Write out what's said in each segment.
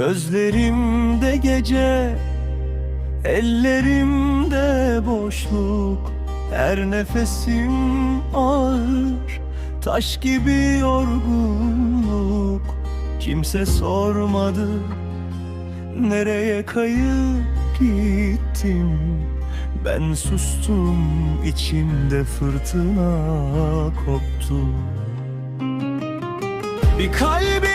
Gözlerimde gece Ellerimde boşluk. Her nefesim ağır Taş gibi yorgunluk. Kimse sormadı Nereye kayıp gittim? Ben sustum içimde fırtına koptu. Bir vardı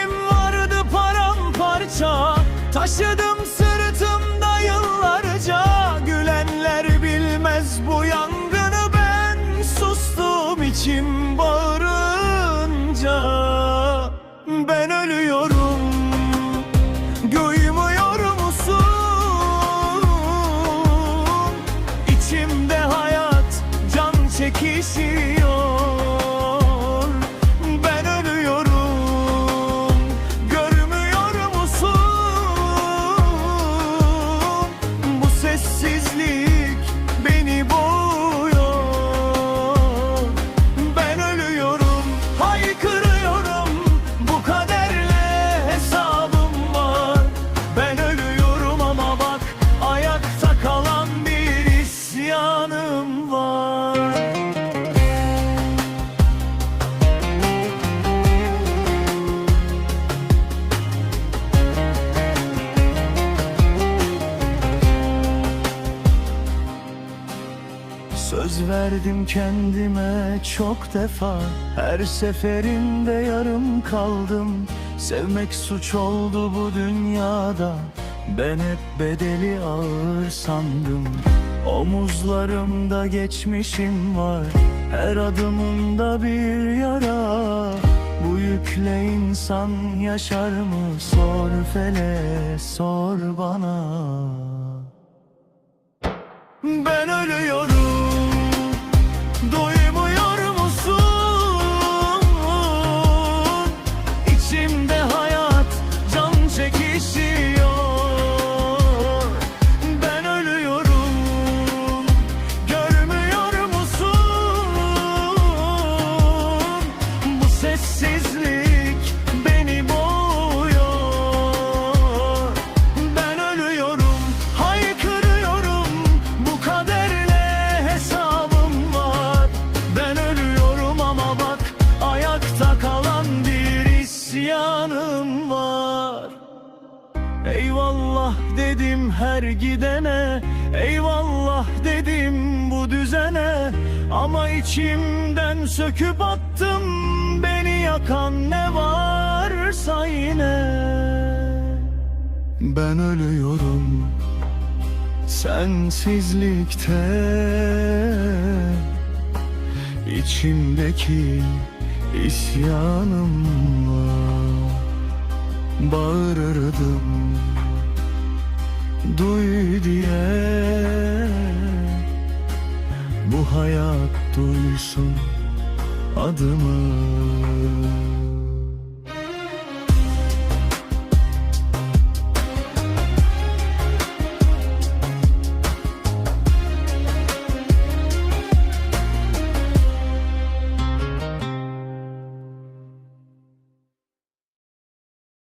paramparça Taşıdım sırtımda yıllarca. Gülenler bilmez bu yangını. Ben sustum içim bağırınca. Ben ölüyorum Söz verdim kendime çok defa. Her seferinde yarım kaldım. Sevmek suç oldu bu dünyada. Ben hep bedeli ağır sandım. Omuzlarımda geçmişim var. Her adımımda bir yara. Bu yükle insan yaşar mı? Sor fele, sor bana. Ben ölüyorum до Eyvallah dedim her gidene Eyvallah dedim bu düzene. Ama içimden söküp attım Beni yakan ne varsa yine. Ben ölüyorum Sensizlikte. İçimdeki isyanımla Bağırırdım. Duy diye Bu hayat duysun adımı